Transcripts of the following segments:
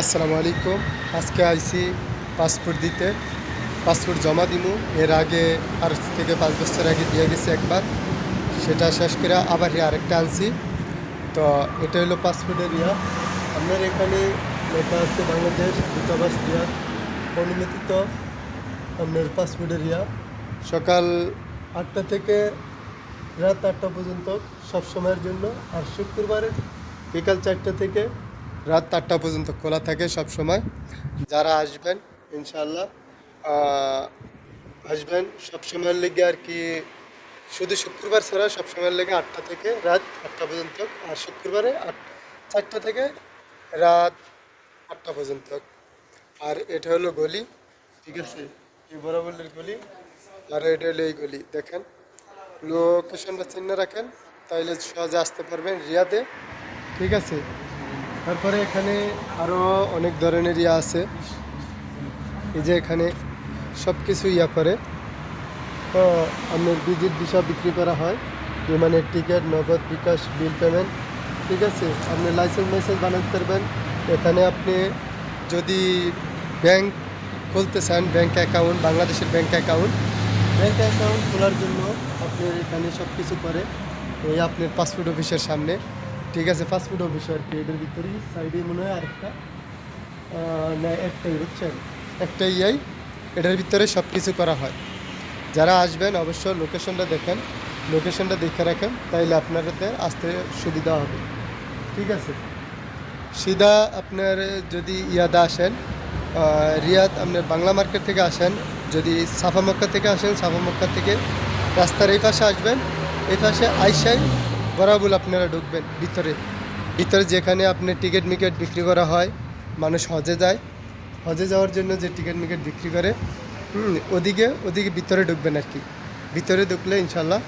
আসসালামু আলাইকুম। আজকে আইসি পাসপোর্ট দিতে। পাসপোর্ট জমা দিমু। এর আগে আর থেকে পাঁচ বছর আগে দিয়ে গেছি একবার। সেটা শেষ করে আবার আরেকটা আনছি। তো এটা হলো পাসপোর্টের ইয়া আপনার এখানে লেখা আছে বাংলাদেশ দূতাবাস ইয়া অনুমোদিত আপনার পাসপোর্টের ইয়া সকাল আটটা থেকে রাত আটটা পর্যন্ত সব সময়ের জন্য। আর শুক্রবারের বিকাল চারটা থেকে রাত আটটা পর্যন্ত খোলা থাকে সব সময়। যারা আসবেন ইনশাল্লাহ আসবেন সব সময়ের লেগে আর কি, শুধু শুক্রবার ছাড়া সব সময়ের লেগে আটটা থেকে রাত আটটা পর্যন্ত, আর শুক্রবারে আট, চারটা থেকে রাত আটটা পর্যন্ত। আর এটা হলো গলি, ঠিক আছে? এই বরাবরের গলি, আর এটা হলো এই গলি, দেখেন। লোকেশনটা চিহ্ন রাখেন, তাইলে সহজে আসতে পারবেন রিয়াদে, ঠিক আছে? তারপরে এখানে আরও অনেক ধরনের ইয়া আছে। এই যে এখানে সব কিছু ইয়া করে। তো আপনার ভিজিট ভিসা বিক্রি করা হয়। বিমানের টিকিট, নগদ বিকাশ, বিল পেমেন্ট। ঠিক আছে? আপনি লাইসেন্স মাইসেন্স বানাতে পারবেন। এখানে আপনি যদি ব্যাংক খুলতে চান, ব্যাংক অ্যাকাউন্ট, বাংলাদেশের ব্যাংক অ্যাকাউন্ট ব্যাংক অ্যাকাউন্ট খোলার জন্য আপনি এখানে সব কিছু করে। এই আপনার পাসপোর্ট অফিসের সামনে। ঠিক আছে পাসপোর্ট অফিস আর কি, এদের ভিতরেই সাইডে মনে হয় আরেকটা। না, একটাই, বুঝছেন? একটাই ইয়াই এটার ভিতরে সব কিছু করা হয়। যারা আসবেন, অবশ্য লোকেশনটা দেখেন লোকেশনটা দেখে রাখেন, তাইলে আপনাদের আসতে সুবিধা হবে। ঠিক আছে? সিধা, আপনার যদি ইয়াদা আসেন রিয়াদ, আপনার বাংলা মার্কেট থেকে আসেন, যদি সাফা মক্কা থেকে আসেন, সাফা মক্কা থেকে রাস্তার এই পাশে আসবেন, এই পাশে আইসাই বরাবর আপনারা ঢুকবেন ভিতরে। ভিতরে যেখানে আপনি টিকিট মিকেট বিক্রি করা হয়, মানুষ হজে যায়। হজে যাওয়ার জন্য যে টিকিট মিকেট বিক্রি করে ওদিকে ওদিকে ভিতরে ঢুকবেন আর কি। ভিতরে ঢুকলে ইনশাল্লাহ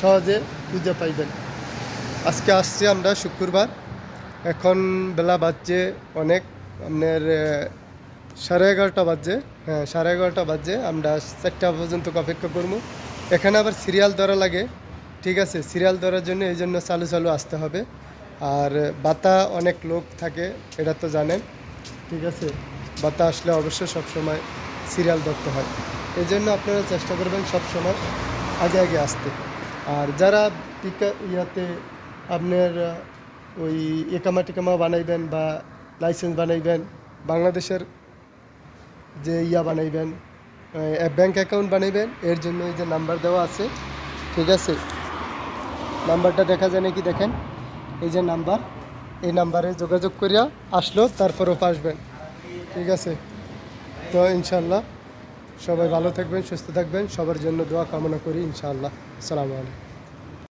সহজে পূজা পাইবেন। আজকে আসছি আমরা শুক্রবার। এখন বেলা বাজছে অনেক, আপনার সাড়ে এগারোটা বাজছে। হ্যাঁ সাড়ে এগারোটা বাজছে। আমরা চারটা পর্যন্ত অপেক্ষা করব। এখানে আবার সিরিয়াল ধরা লাগে। ঠিক আছে, সিরিয়াল ধরার জন্য এই জন্য চালু চালু আসতে হবে। আর বাতা অনেক লোক থাকে, এটা তো জানেন। ঠিক আছে, বাতা আসলে অবশ্যই সবসময় সিরিয়াল ধরতে হয়। এই জন্য আপনারা চেষ্টা করবেন সবসময় আগে আগে আসতে। আর যারা টিকা ইয়াতে আপনার, ওই একামা টিকামা বানাইবেন বা লাইসেন্স বানাইবেন, বাংলাদেশের যে ইয়া বানাইবেন ব্যাংক অ্যাকাউন্ট বানাইবেন, এর জন্য এই যে নাম্বার দেওয়া আছে। ঠিক আছে নাম্বারটা দেখা যায় নাকি দেখেন? এই যে নাম্বার, এই নাম্বারে যোগাযোগ করিয়া আসলো, তারপরও আসবেন ঠিক আছে? তো ইনশাল্লাহ সবাই ভালো থাকবেন, সুস্থ থাকবেন। সবার জন্য দোয়া কামনা করি, ইনশাআল্লাহ। আসসালামু আলাইকুম।